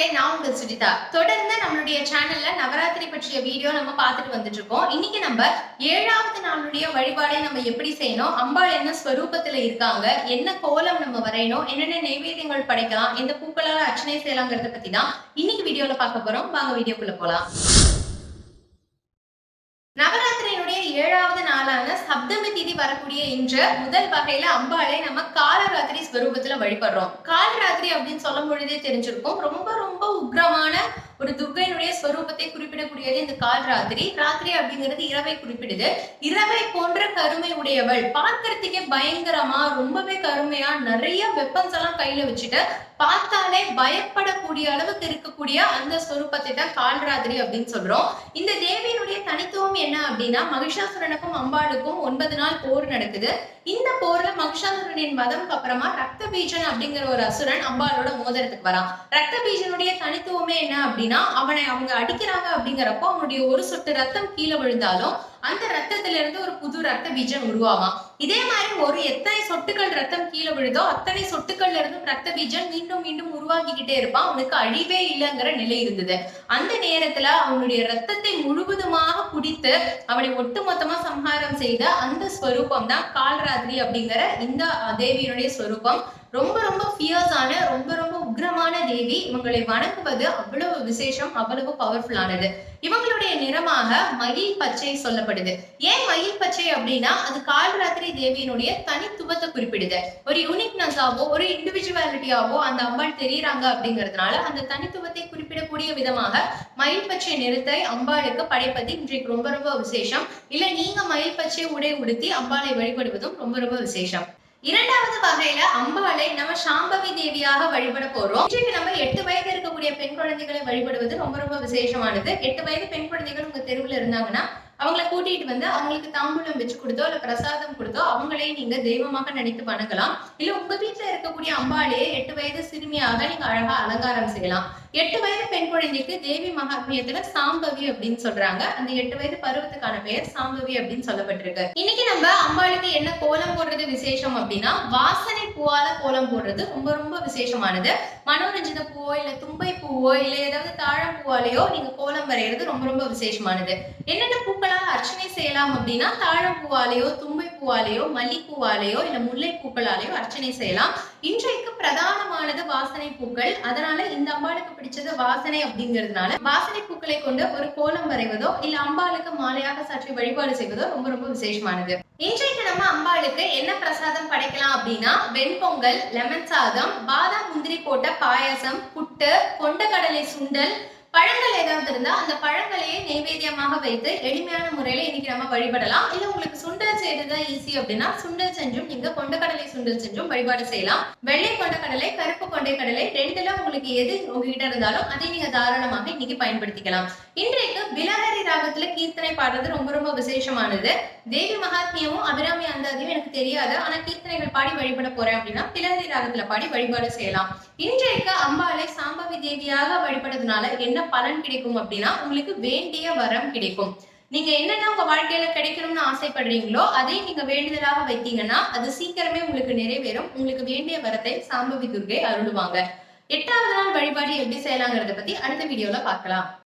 மக்களே நான் உங்கள் சுஜிதா. தொடர்ந்து நம்மளுடைய சேனல்ல நவராத்திரி பற்றிய வீடியோ நம்ம பார்த்துட்டு வந்துட்டு இருக்கோம் இன்னைக்கு நம்ம ஏழாவது நாளுடைய வழிபாடை நம்ம எப்படி செய்யணும்? அம்பாள் என்ன ஸ்வரூபத்துல இருக்காங்க? என்ன கோலம் நம்ம வரையணும்? என்னென்ன நைவேத்தியங்கள் படைக்கலாம்? எந்த பூக்களால் அர்ச்சனை செய்யலாங்கிறத பத்தி தான் இன்னைக்கு வீடியோல பார்க்க போறோம். வாங்க வீடியோக்குள்ள போலாம். நவராத்திரி ஏழாவது நாளான சப்தமி திதி வரக்கூடிய இன்று முதல் வகையில அம்பாளை நம்ம காலராத்திரி ஸ்வரூபத்துல வழிபடுறோம். காலராத்திரி அப்படின்னு சொல்லும் பொழுதே தெரிஞ்சிருக்கும். ரொம்ப ரொம்ப உக்ரமான ஒரு துர்கையினுடைய ஸ்வரூபத்தை குறிப்பிடக்கூடியது இந்த கால் ராத்திரி ராத்திரி அப்படிங்கிறது இரவை குறிப்பிடுது. இரவை போன்ற கருமை உடையவள். பார்க்கறதுக்கே பயங்கரமா ரொம்பவே கருமையா நிறைய வெப்பன்ஸ் எல்லாம் கையில வச்சுட்டு பார்த்தாலே பயப்படக்கூடிய அளவுக்கு இருக்கக்கூடிய அந்த ஸ்வரூபத்தை தான் கால்ராத்திரி அப்படின்னு சொல்றோம். இந்த தேவியினுடைய தனித்துவம் என்ன அப்படின்னா மகிஷாசுரனுக்கும் அம்பாளுக்கும் ஒன்பது நாள் போர் நடக்குது. இந்த போர்ல மகிஷாசுரனின் வதம்க்கு அப்புறமா ரத்த பீஜன் அப்படிங்கிற ஒரு அசுரன் அம்பாளோட மோதிரத்துக்கு வரான். ரத்த பீஜனுடைய தனித்துவமே என்ன அப்படின்னா அவனை அவங்க அடிக்கிறாங்க அப்படிங்கிறப்போ அவனுடைய ஒரு சொட்டு ரத்தம் கீழே விழுந்தாலும் அந்த ரத்தத்துல இருந்து ஒரு புது ரத்த பீஜம் உருவாகும் இதே மாதிரி ஒரு எத்தனை சொட்டுகள் ரத்தம் கீழே விழுதோ அத்தனை சொட்டுகள்ல இருந்தும் ரத்த பீஜம் மீண்டும் மீண்டும் உருவாக்கிக்கிட்டே இருப்பான். அவனுக்கு அழிவே இல்லைங்கிற நிலை இருந்தது. அந்த நேரத்துல அவனுடைய ரத்தத்தை முழுவதுமாக குடித்து அவனை ஒட்டுமொத்தமா சம்ஹாரம் செய்த அந்த ஸ்வரூபம் தான் கால்ராத்திரி அப்படிங்கிற இந்த தேவியினுடைய ஸ்வரூபம். ரொம்ப ரொம்ப ஃபியர்ஸான ரொம்ப ரொம்ப உக்ரமான தேவி. இவங்களை வணங்குவது அவ்வளவு விசேஷம் அவ்வளவு பவர்ஃபுல்லானது இவங்களுடைய நிறமாக மயில் பச்சை சொல்லப்படுது. ஏன் மயில் பச்சை அப்படின்னா அது கால்ராத்திரி தேவியினுடைய தனித்துவத்தை குறிப்பிடுது. ஒரு யூனிக்னஸாவோ ஒரு இண்டிவிஜுவாலிட்டியாவோ அந்த அம்பாள் தெரியுறாங்க அப்படிங்கிறதுனால அந்த தனித்துவத்தை குறிப்பிடக்கூடிய விதமாக மயில் பச்சை நிறுத்தை அம்பாளுக்கு படைப்பது இன்றைக்கு ரொம்ப ரொம்ப விசேஷம். இல்ல நீங்க மயில் பச்சை உடை உடுத்தி அம்பாளை வழிபடுவதும் ரொம்ப ரொம்ப விசேஷம். இரண்டாவது வகையில அம்பாளை நம்ம சாம்பவி தேவியாக வழிபட போறோம். இன்றைக்கு நம்ம எட்டு வயது இருக்கக்கூடிய பெண் குழந்தைகளை வழிபடுவது ரொம்ப ரொம்ப விசேஷமானது. எட்டு வயது பெண் குழந்தைகள் உங்க தெருவுல இருந்தாங்கன்னா அவங்கள கூட்டிட்டு வந்து அவங்களுக்கு தாம்பூலம் வச்சு கொடுத்தோ இல்ல பிரசாதம் கொடுத்தோ அவங்களே நீங்க தெய்வமாக நினைத்து வணங்கலாம். இல்ல உங்க வீட்டுல இருக்கக்கூடிய அம்பாலே எட்டு வயது சிறுமியாக நீங்க அழகா அலங்காரம் செய்யலாம். எட்டு வயது பெண் குழந்தைக்கு தேவி மகாத்மியத்துல சாம்பவி அப்படின்னு சொல்றாங்க. அந்த எட்டு வயது பருவத்துக்கான பெயர் சாம்பவி அப்படின்னு சொல்லப்பட்டிருக்கு. இன்னைக்கு நம்ம அம்பாளுக்கு என்ன கோலம் போடுறது விசேஷம் அப்படின்னா வாசனை பூவால கோலம் போடுறது ரொம்ப ரொம்ப விசேஷமானது. மனோரஞ்சித பூவோ இல்ல தும்பை பூவோ இல்ல ஏதாவது தாழம் பூவாலேயோ நீங்க கோலம் வரைகிறது ரொம்ப ரொம்ப விசேஷமானது. என்னென்ன பூக்களால் அர்ச்சனை செய்யலாம் அப்படின்னா தாழம் பூவாலேயோ பூவாலேயோ மல்லிப்பூவாலேயோ இல்ல முல்லை பூக்களாலேயோ அர்ச்சனை செய்யலாம். இன்றைக்கு பிரதானமானது வாசனை பூக்கள். அதனால இந்த அம்பாளுக்கு பிடிச்சது வாசனை அப்படிங்கிறதுனால வாசனை பூக்களை கொண்டு ஒரு கோலம் வரைவதோ இல்ல அம்பாளுக்கு மாலையாக சாற்றி வழிபாடு செய்வதோ ரொம்ப ரொம்ப விசேஷமானது. இன்றைக்கு நம்ம அம்பாளுக்கு என்ன பிரசாதம் படைக்கலாம் அப்படின்னா வெண்பொங்கல் லெமன் சாதம் பாதாம் முந்திரி போட்ட பாயாசம் புட்டு கொண்டக்கடலை சுண்டல் பழங்கள் ஏதாவது இருந்தா அந்த பழங்களையே நைவேத்தியமாக வைத்து எளிமையான முறையில இன்னைக்கு நம்ம வழிபடலாம். இல்ல உங்களுக்கு சுண்டல் செய்யறதுதான் ஈஸி அப்படின்னா சுண்டல் செஞ்சும் நீங்க கொண்டக்கடலை சுண்டல் செஞ்சும் வழிபாடு செய்யலாம். வெள்ளை கொண்டக்கடலை கருப்பு கொண்டை கடலை ரெண்டுல உங்களுக்கு எது உங்ககிட்ட இருந்தாலும் அதை நீங்க தாராளமாக இன்னைக்கு பயன்படுத்திக்கலாம். இன்றைக்கு பிலஹரி ராகத்துல கீர்த்தனை பாடுறது ரொம்ப ரொம்ப விசேஷமானது. தேவி மகாத்மியமும் அபிராமி அந்தாதியும் எனக்கு தெரியாது. ஆனா கீர்த்தனைகள் பாடி வழிபட போறேன் அப்படின்னா பிலஹரி ராகத்துல பாடி வழிபாடு செய்யலாம். இன்றைக்கு அம்பாளை சாம்பவி தேவியாக வழிபடுறதுனால என்ன பலன் கிடைக்கும் அப்படின்னா உங்களுக்கு வேண்டிய வரம் கிடைக்கும். நீங்க என்னென்ன உங்க வாழ்க்கையில கிடைக்கணும்னு ஆசைப்படுறீங்களோ அதை நீங்க வேண்டுதலாக வைத்தீங்கன்னா அது சீக்கிரமே உங்களுக்கு நிறைவேறும். உங்களுக்கு வேண்டிய வரத்தை சாம்பவி துர்கை அருளுவாங்க. எட்டாவது நாள் வழிபாடு எப்படி செய்யலாங்கிறத பத்தி அடுத்த வீடியோல பார்க்கலாம்.